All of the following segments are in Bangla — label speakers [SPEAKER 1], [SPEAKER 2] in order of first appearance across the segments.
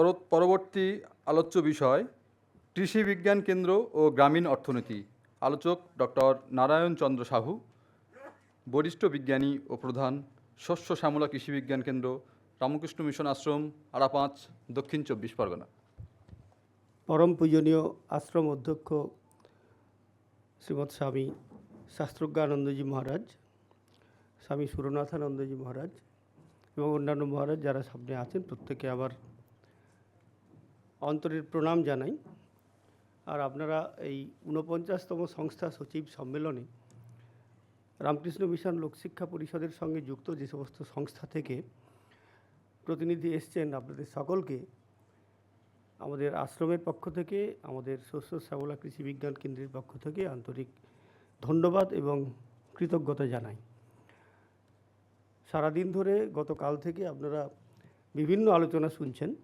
[SPEAKER 1] পর- পরবর্তী আলোচ্য বিষয়, কৃষি বিজ্ঞান কেন্দ্র ও গ্রামীণ অর্থনীতি। আলোচক ডক্টর নারায়ণ চন্দ্র সাহু, বরিষ্ঠ বিজ্ঞানী ও প্রধান শস্য শ্যামলা কৃষি বিজ্ঞান কেন্দ্র, রামকৃষ্ণ মিশন আশ্রম আড়াপাঁচ দক্ষিণ চব্বিশ পরগনা।
[SPEAKER 2] পরম পূজনীয় আশ্রম অধ্যক্ষ শ্রীমৎ স্বামী শাস্ত্রজ্ঞানন্দজি মহারাজ, স্বামী সুরনাথানন্দজি মহারাজ এবং অন্যান্য মহারাজ যারা সামনে আছেন, প্রত্যেকে আবার অন্তরের প্রণাম জানাই। আর আপনারা এই ঊনপঞ্চাশতম সংস্থা সচিব সম্মেলনে রামকৃষ্ণ মিশন লোকশিক্ষা পরিষদের সঙ্গে যুক্ত যে সমস্ত সংস্থা থেকে প্রতিনিধি এসছেন আপনাদের সকলকে, আমাদের আশ্রমের পক্ষ থেকে, আমাদের শস্য শ্যামলা কৃষি বিজ্ঞান কেন্দ্রের পক্ষ থেকে আন্তরিক ধন্যবাদ এবং কৃতজ্ঞতা জানাই। সারাদিন ধরে গতকাল থেকে আপনারা বিভিন্ন আলোচনা শুনছেন।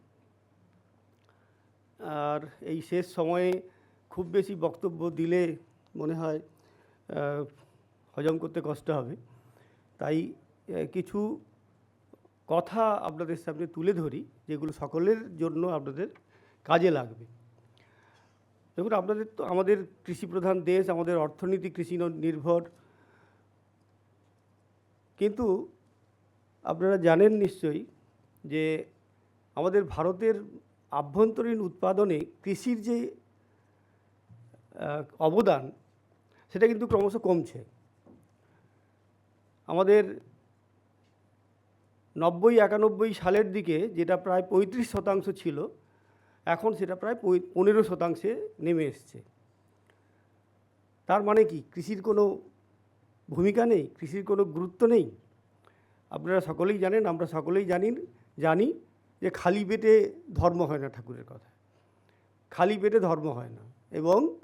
[SPEAKER 2] আর এই শেষ সময়ে খুব বেশি বক্তব্য দিলে মনে হয় হজম করতে কষ্ট হবে। তাই কিছু কথা আপনাদের সামনে তুলে ধরি, যেগুলো সকলের জন্য আপনাদের কাজে লাগবে। দেখুন, আপনাদের তো, আমাদের কৃষি প্রধান দেশ, আমাদের অর্থনীতি, কৃষি নির্ভর। কিন্তু আপনারা জানেন নিশ্চয়ই যে আমাদের ভারতের আভ্যন্তরীণ উৎপাদনে কৃষির যে অবদান, সেটা কিন্তু ক্রমশ কমছে। আমাদের নব্বই একানব্বই সালের দিকে যেটা প্রায় পঁয়ত্রিশ শতাংশ ছিল, এখন সেটা প্রায় পনেরো শতাংশে নেমে এসছে। তার মানে কি? কৃষির কোনো ভূমিকা নেই? কৃষির কোনো গুরুত্ব নেই? আপনারা সকলেই জানেন, আমরা সকলেই জানি জানি যে খালি পেটে ধর্ম হয় না ঠাকুরের কথা। খালি পেটে ধর্ম হয় না। এবং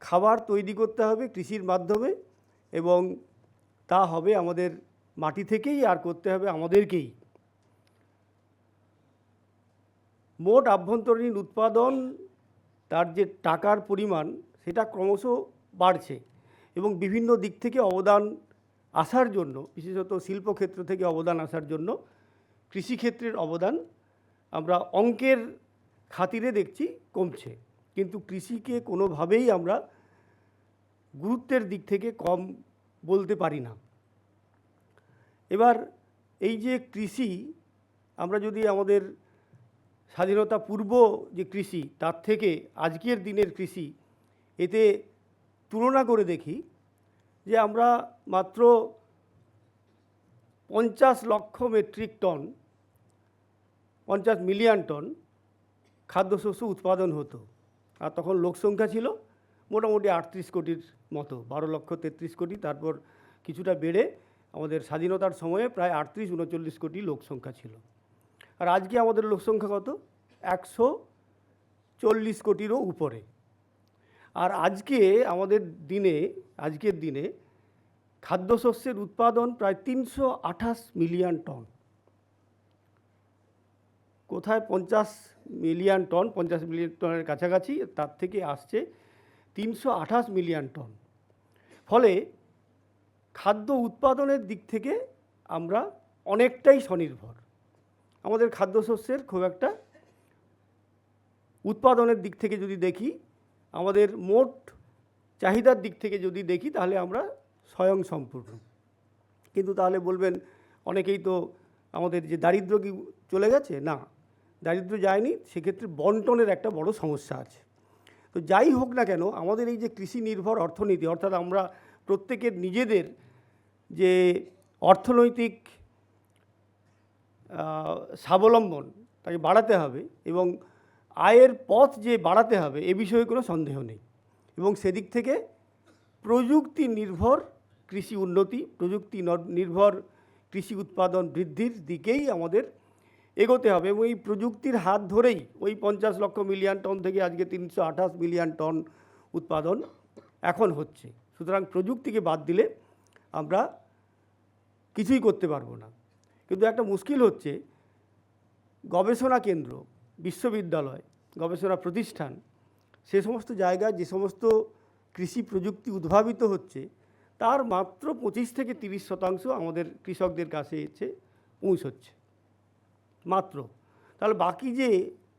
[SPEAKER 2] খাবার তৈরি করতে হবে কৃষির মাধ্যমে এবং তা হবে আমাদের মাটি থেকেই আর করতে হবে আমাদেরকেই। মোট আভ্যন্তরীণ উৎপাদন তার যে টাকার পরিমাণ সেটা ক্রমশ বাড়ছে এবং বিভিন্ন দিক থেকে অবদান আসার জন্য, বিশেষত শিল্পক্ষেত্র থেকে অবদান আসার জন্য কৃষিক্ষেত্রের অবদান আমরা অঙ্কের খাতিরে দেখছি কমছে। কিন্তু কৃষিকে কোনোভাবেই আমরা গুরুত্বের দিক থেকে কম বলতে পারি না। এবার এই যে কৃষি, আমরা যদি আমাদের স্বাধীনতা পূর্ব যে কৃষি, তার থেকে আজকের দিনের কৃষি, এতে তুলনা করে দেখি যে আমরা মাত্র পঞ্চাশ লক্ষ মেট্রিক টন, পঞ্চাশ মিলিয়ন টন খাদ্যশস্য উৎপাদন হতো। আর তখন লোকসংখ্যা ছিল মোটামুটি আটত্রিশ কোটির মতো, বারো লক্ষ তেত্রিশ কোটি। তারপর কিছুটা বেড়ে আমাদের স্বাধীনতার সময়ে প্রায় আটত্রিশ উনচল্লিশ কোটি লোকসংখ্যা ছিল। আর আজকে আমাদের লোকসংখ্যা কত? একশো চল্লিশ কোটিরও উপরে। আর আজকে আমাদের দিনে, আজকের দিনে খাদ্যশস্যের উৎপাদন প্রায় তিনশো আঠাশ মিলিয়ন টন। কোথায় পঞ্চাশ মিলিয়ন টন, পঞ্চাশ মিলিয়ন টনের কাছাকাছি, তার থেকে আসছে তিনশো আঠাশ মিলিয়ন টন। ফলে খাদ্য উৎপাদনের দিক থেকে আমরা অনেকটাই স্বনির্ভর। আমাদের খাদ্যশস্যের খুব একটা উৎপাদনের দিক থেকে যদি দেখি আমাদের মোট চাহিদার দিক থেকে যদি দেখি, তাহলে আমরা স্বয়ং সম্পূর্ণ। কিন্তু তাহলে বলবেন, অনেকেই তো আমাদের যে দারিদ্র কি চলে গেছে? না, দারিদ্র যায়নি, সেক্ষেত্রে বন্টনের একটা বড় সমস্যা আছে। তো যাই হোক না কেন, আমাদের এই যে কৃষি নির্ভর অর্থনীতি, অর্থাৎ আমরা প্রত্যেকের নিজেদের যে অর্থনৈতিক স্বাবলম্বন, তাকে বাড়াতে হবে এবং আয়ের পথ যে বাড়াতে হবে এ বিষয়ে কোনো সন্দেহ নেই। এবং সেদিক থেকে প্রযুক্তি নির্ভর কৃষি উন্নতি, প্রযুক্তি নির্ভর কৃষি উৎপাদন বৃদ্ধির দিকেই আমাদের এগোতে হবে এবং এই প্রযুক্তির হাত ধরেই ওই পঞ্চাশ লক্ষ মিলিয়ন টন থেকে আজকে তিনশো আঠাশ মিলিয়ন টন উৎপাদন এখন হচ্ছে। সুতরাং প্রযুক্তিকে বাদ দিলে আমরা কিছুই করতে পারব না। কিন্তু একটা মুশকিল হচ্ছে গবেষণা কেন্দ্র বিশ্ববিদ্যালয়, গবেষণা প্রতিষ্ঠান, সে সমস্ত জায়গায় যে সমস্ত কৃষি প্রযুক্তি উদ্ভাবিত হচ্ছে, তার মাত্র পঁচিশ থেকে তিরিশ শতাংশ আমাদের কৃষকদের কাছে এসে পৌঁছচ্ছে। মাত্র। তাহলে বাকি যে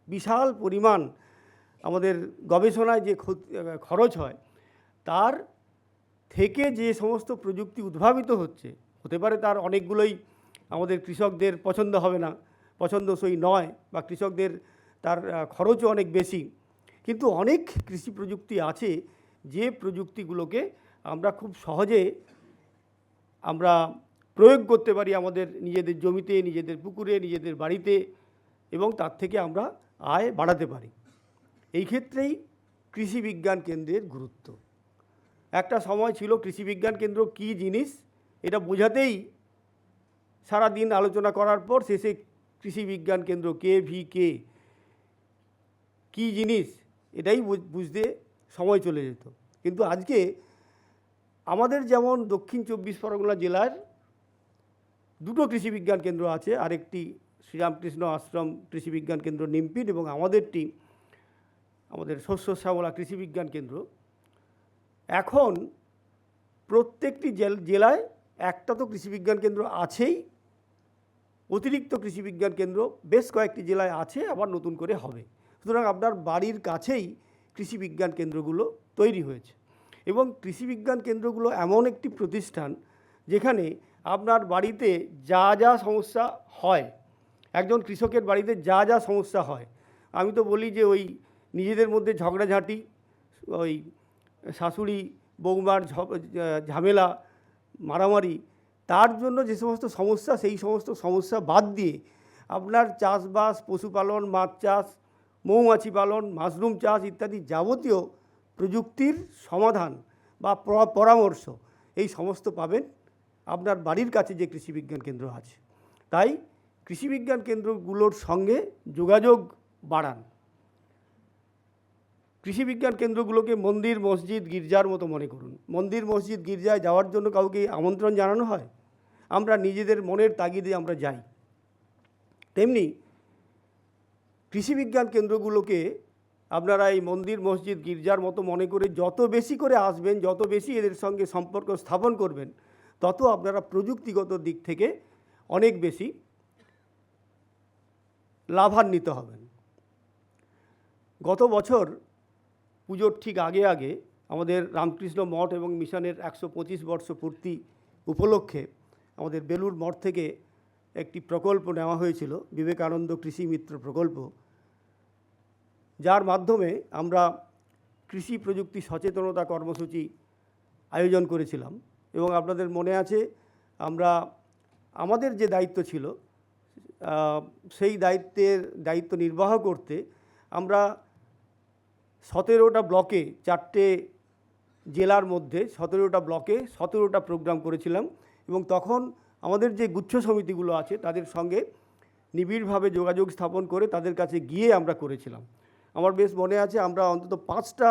[SPEAKER 2] বিশাল পরিমাণ আমাদের গবেষণায় যে খরচ হয়, তার থেকে যে সমস্ত প্রযুক্তি উদ্ভাবিত হচ্ছে, হতে পারে তার অনেকগুলোই আমাদের কৃষকদের পছন্দ হবে না পছন্দসই নয় বা কৃষকদের তার খরচও অনেক বেশি। কিন্তু অনেক কৃষি প্রযুক্তি আছে যে প্রযুক্তিগুলোকে আমরা খুব সহজে আমরা প্রয়োগ করতে পারি আমাদের নিজেদের জমিতে, নিজেদের পুকুরে, নিজেদের বাড়িতে এবং তার থেকে আমরা আয় বাড়াতে পারি। এই ক্ষেত্রেই কৃষি বিজ্ঞান কেন্দ্রের গুরুত্ব। একটা সময় ছিল কৃষি বিজ্ঞান কেন্দ্র কী জিনিস, এটা বোঝাতেই সারা দিন আলোচনা করার পর শেষে কৃষি বিজ্ঞান কেন্দ্র, কে ভি কে? কী জিনিস? এটাই বুঝ- বুঝতে সময় চলে যেত। কিন্তু আজকে আমাদের যেমন দক্ষিণ চব্বিশ পরগনা জেলার দুটো কৃষি বিজ্ঞান কেন্দ্র আছে, আরেকটি শ্রীরামকৃষ্ণ আশ্রম কৃষি বিজ্ঞান কেন্দ্র নিমপিন এবং আমাদেরটি আমাদের শস্য শ্যামলা কৃষি বিজ্ঞান কেন্দ্র। এখন প্রত্যেকটি জেল- জেলায় একটা তো কৃষি বিজ্ঞান কেন্দ্র আছেই অতিরিক্ত কৃষি বিজ্ঞান কেন্দ্র বেশ কয়েকটি জেলায় আছে, আবার নতুন করে হবে। সুতরাং আপনার বাড়ির কাছেই কৃষি বিজ্ঞান কেন্দ্রগুলো তৈরি হয়েছে এবং কৃষি বিজ্ঞান কেন্দ্রগুলো এমন একটি প্রতিষ্ঠান যেখানে আপনার বাড়িতে যা যা সমস্যা হয়, একজন কৃষকের বাড়িতে যা যা সমস্যা হয়, আমি তো বলি যে ওই নিজেদের মধ্যে ঝগড়াঝাঁটি, ওই শাশুড়ি বৌমার ঝামেলা, মারামারি তার জন্য যে সমস্ত সমস্যা, সেই সমস্ত সমস্যা বাদ দিয়ে আপনার চাষবাস, পশুপালন, মাছ চাষ, মৌমাছি পালন, মাশরুম চাষ ইত্যাদি যাবতীয় প্রযুক্তির সমাধান বা পরামর্শ এই সমস্ত পাবেন আপনার বাড়ির কাছে যে কৃষি বিজ্ঞান কেন্দ্র আছে। তাই কৃষি বিজ্ঞান কেন্দ্রগুলোর সঙ্গে যোগাযোগ বাড়ান। কৃষি বিজ্ঞান কেন্দ্রগুলোকে মন্দির, মসজিদ, গির্জার মতো মনে করুন। মন্দির, মসজিদ, গির্জায় যাওয়ার জন্য কাউকে আমন্ত্রণ জানানো হয়? আমরা নিজেদের মনের তাগিদে আমরা যাই। তেমনি কৃষি বিজ্ঞান কেন্দ্রগুলোকে আপনারা এই মন্দির, মসজিদ, গির্জার মতো মনে করে যত বেশি করে আসবেন, যত বেশি এদের সঙ্গে সম্পর্ক স্থাপন করবেন, তত আপনারা প্রযুক্তিগত দিক থেকে অনেক বেশি লাভান্বিত হবেন। গত বছর পুজোর ঠিক আগে আগে আমাদের রামকৃষ্ণ মঠ এবং মিশনের একশো পঁচিশ বর্ষ পূর্তি উপলক্ষে আমাদের বেলুর মঠ থেকে একটি প্রকল্প নেওয়া হয়েছিল, বিবেকানন্দ কৃষি মিত্র প্রকল্প। যার মাধ্যমে আমরা কৃষি প্রযুক্তি সচেতনতা কর্মসূচি আয়োজন করেছিলাম এবং আপনাদের মনে আছে আমরা, আমাদের যে দায়িত্ব ছিল সেই দায়িত্বের দায়িত্ব নির্বাহ করতে আমরা সতেরোটা ব্লকে চারটে জেলার মধ্যে সতেরোটা ব্লকে সতেরোটা প্রোগ্রাম করেছিলাম এবং তখন আমাদের যে গুচ্ছ সমিতিগুলো আছে তাদের সঙ্গে নিবিড়ভাবে যোগাযোগ স্থাপন করে তাদের কাছে গিয়ে আমরা করেছিলাম। আমার বেশ মনে আছে আমরা অন্তত পাঁচটা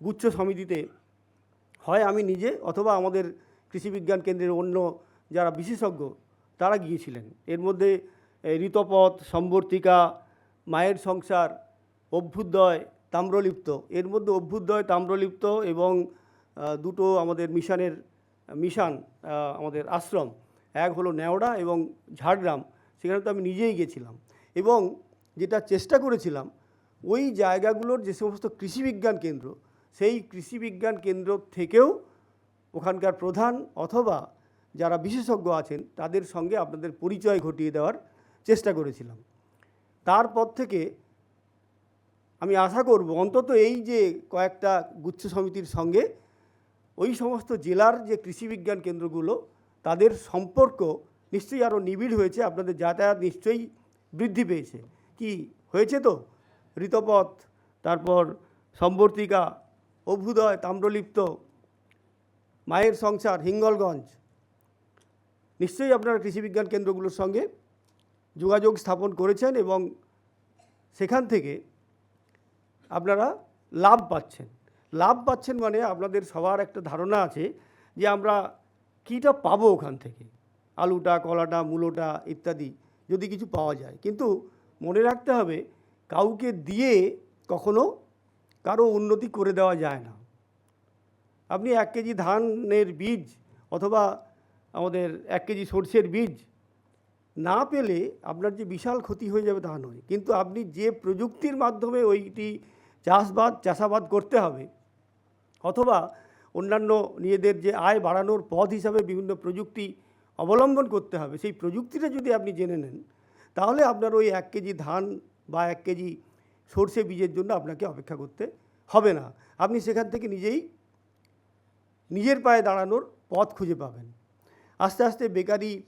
[SPEAKER 2] গুচ্ছ সমিতিতে হয় আমি নিজে অথবা আমাদের কৃষিবিজ্ঞান কেন্দ্রের অন্য যারা বিশেষজ্ঞ তারা গিয়েছিলেন। এর মধ্যে ঋতপথ, সম্বর্তিকা, মায়ের সংসার, অভ্যুদয় তাম্রলিপ্ত। এর মধ্যে অভ্যুদয় তাম্রলিপ্ত এবং দুটো আমাদের মিশানের, মিশান আমাদের আশ্রম। এক হলো নেওড়া এবং ঝাড়গ্রাম। সেখানে তো আমি নিজেই গেছিলাম। এবং যেটা চেষ্টা করেছিলাম, ওই জায়গাগুলোর যে সমস্ত কৃষিবিজ্ঞান কেন্দ্র, সেই কৃষিবিজ্ঞান কেন্দ্র থেকেও ওখানকার প্রধান অথবা যারা বিশেষজ্ঞ আছেন, তাদের সঙ্গে আপনাদের পরিচয় ঘটিয়ে দেওয়ার চেষ্টা করেছিলাম। তারপর থেকে আমি আশা করব অন্তত এই যে কয়েকটা গুচ্ছ সমিতির সঙ্গে ওই সমস্ত জেলার যে কৃষি বিজ্ঞান কেন্দ্রগুলো, তাদের সম্পর্ক নিশ্চয়ই আরও নিবিড় হয়েছে, আপনাদের যাতায়াত নিশ্চয়ই বৃদ্ধি পেয়েছে। কি হয়েছে তো? ঋতপথ, তারপর সম্বর্তিকা, অভ্যুদয়, তাম্রলিপ্ত, মায়ের সংসার, হিঙ্গলগঞ্জ। নিশ্চয়ই আপনারা কৃষি বিজ্ঞান কেন্দ্রগুলোর সঙ্গে যোগাযোগ স্থাপন করেছেন এবং সেখান থেকে আপনারা লাভ পাচ্ছেন। লাভ পাচ্ছেন মানে আপনাদের সবার একটা ধারণা আছে যে আমরা কীটা পাবো ওখান থেকে। আলুটা, কলাটা, মূলোটা ইত্যাদি যদি কিছু পাওয়া যায়। কিন্তু মনে রাখতে হবে কাউকে দিয়ে কখনো কারও উন্নতি করে দেওয়া যায় না। আপনি এক কেজি ধানের বীজ অথবা আমাদের এক কেজি সর্ষের বীজ না পেলে আপনার যে বিশাল ক্ষতি হয়ে যাবে তা নয়। কিন্তু আপনি যে প্রযুক্তির মাধ্যমে ওইটি চাষবাদ, চাষাবাদ করতে হবে, অথবা অন্যান্য নিজেদের যে আয় বাড়ানোর পথ হিসাবে বিভিন্ন প্রযুক্তি অবলম্বন করতে হবে, সেই প্রযুক্তিটা যদি আপনি জেনে নেন, তাহলে আপনার ওই এক কেজি ধান বা এক কেজি সর্ষে বীজের জন্য আপনাকে অপেক্ষা করতে হবে না। আপনি সেখান থেকে নিজেই নিজের পায়ে দাঁড়ানোর পথ খুঁজে পাবেন। আস্তে আস্তে বেকারি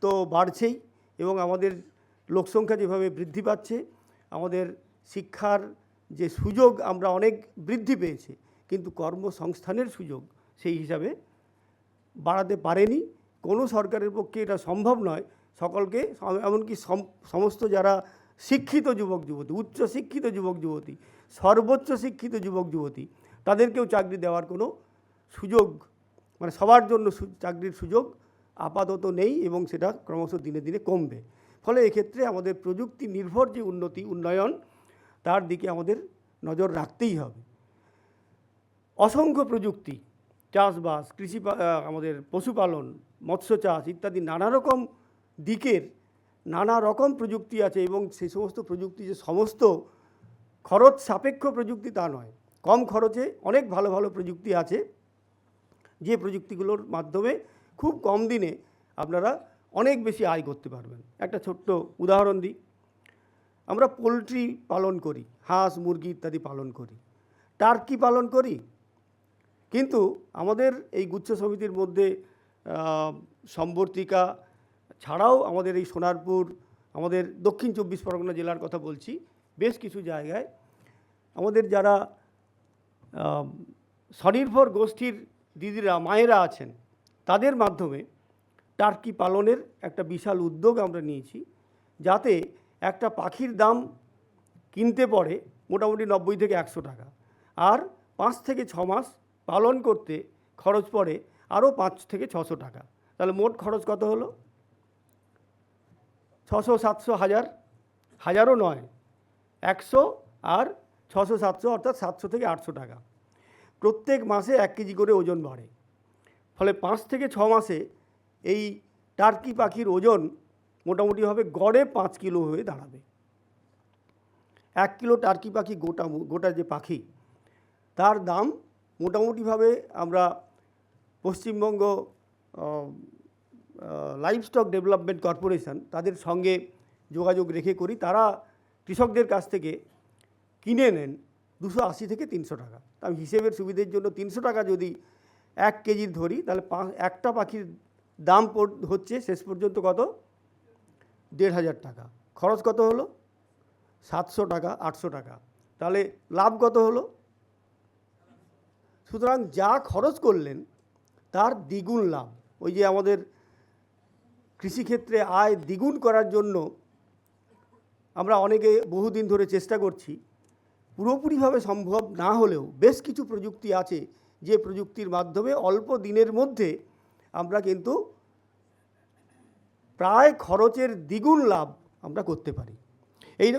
[SPEAKER 2] তো বাড়ছেই। এবং আমাদের লোকসংখ্যা যেভাবে বৃদ্ধি পাচ্ছে, আমাদের শিক্ষার যে সুযোগ আমরা অনেক বৃদ্ধি পেয়েছে, কিন্তু কর্মসংস্থানের সুযোগ সেই হিসাবে বাড়াতে পারেনি। কোনো সরকারের পক্ষে এটা সম্ভব নয়। সকলকে, এমনকি সম- সমস্ত যারা শিক্ষিত যুবক যুবতী, উচ্চ শিক্ষিত যুবক যুবতী, সর্বোচ্চ শিক্ষিত যুবক যুবতী, তাদেরকেও চাকরি দেওয়ার কোনো সুযোগ মানে সবার জন্য চাকরির সুযোগ আপাতত নেই এবং সেটা ক্রমশ দিনে দিনে কমবে। ফলে এক্ষেত্রে আমাদের প্রযুক্তি নির্ভর যে উন্নতি, উন্নয়ন, তার দিকে আমাদের নজর রাখতেই হবে। অসংখ্য প্রযুক্তি, চাষবাস, কৃষি আমাদের পশুপালন, মৎস্য চাষ ইত্যাদি নানা রকম দিকের নানা রকম প্রযুক্তি আছে এবং সেই সমস্ত প্রযুক্তি যে সমস্ত খরচ সাপেক্ষ প্রযুক্তি তা নয়। কম খরচে অনেক ভালো ভালো প্রযুক্তি আছে। যে প্রযুক্তিগুলোর মাধ্যমে খুব কম দিনে আপনারা অনেক বেশি আয় করতে পারবেন। একটা ছোট্ট উদাহরণ দিই। আমরা পোলট্রি পালন করি, হাঁস, মুরগি ইত্যাদি পালন করি। টার্কি পালন করি। কিন্তু আমাদের এই গুচ্ছ সমিতির মধ্যে সম্বর্তিকা ছাড়াও আমাদের এই সোনারপুর, আমাদের দক্ষিণ চব্বিশ পরগনা জেলার কথা বলছি, বেশ কিছু জায়গায় আমাদের যারা স্বনির্ভর গোষ্ঠীর দিদিরা, মায়েরা আছেন তাদের মাধ্যমে টার্কি পালনের একটা বিশাল উদ্যোগ আমরা নিয়েছি, যাতে একটা পাখির দাম কিনতে পড়ে মোটামুটি নব্বই থেকে একশো টাকা আর পাঁচ থেকে ছ মাস পালন করতে খরচ পড়ে আরও পাঁচ থেকে ছশো টাকা। তাহলে মোট খরচ কত হলো? ছশো সাতশো হাজার, হাজারও নয়, একশো আর ছশো সাতশো অর্থাৎ সাতশো থেকে আটশো টাকা। প্রত্যেক মাসে এক কেজি করে ওজন বাড়ে। ফলে পাঁচ থেকে ছ মাসে এই টার্কি পাখির ওজন মোটামুটি হবে গড়ে পাঁচ কিলো হয়ে দাঁড়াবে। এক কিলো টার্কি পাখি গোটা গোটা যে পাখি, তার দাম মোটামুটিভাবে আমরা পশ্চিমবঙ্গ লাইভস্টক ডেভেলপমেন্ট কর্পোরেশন তাদের সঙ্গে যোগাযোগ রেখে করি, তারা কৃষকদের কাছ থেকে কিনে নেন দুশো আশি থেকে তিনশো টাকা। আমি হিসেবের সুবিধের জন্য তিনশো টাকা যদি এক কেজির ধরি, তাহলে একটা পাখির দাম হচ্ছে শেষ পর্যন্ত কত? দেড় হাজার টাকা। খরচ কত হলো? সাতশো টাকা, আটশো টাকা। তাহলে লাভ কত হলো? সুতরাং যা খরচ করলেন, তার দ্বিগুণ লাভ। ওই যে আমাদের কৃষিক্ষেত্রে আয় দ্বিগুণ করার জন্য আমরা অনেকে বহুদিন ধরে চেষ্টা করছি। পুরোপুরিভাবে সম্ভব না হলেও বেশ কিছু প্রযুক্তি আছে যে প্রযুক্তির মাধ্যমে অল্প দিনের মধ্যে আমরা কিন্তু প্রায় খরচের দ্বিগুণ লাভ আমরা করতে পারি। এই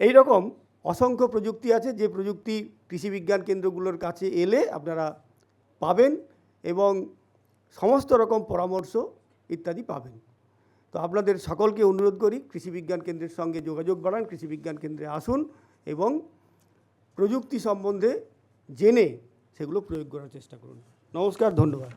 [SPEAKER 2] এই রকম অসংখ্য প্রযুক্তি আছে যে প্রযুক্তি কৃষি বিজ্ঞান কেন্দ্রগুলোর কাছে এলে আপনারা পাবেন এবং সমস্ত রকম পরামর্শ ইত্যাদি পাবেন। তো আপনাদের সকলকে অনুরোধ করি কৃষি বিজ্ঞান কেন্দ্রের সঙ্গে যোগাযোগ বাড়ান, কৃষি বিজ্ঞান কেন্দ্রে আসুন এবং প্রযুক্তি সম্বন্ধে জেনে সেগুলো প্রয়োগ করার চেষ্টা করুন। নমস্কার ধন্যবাদ।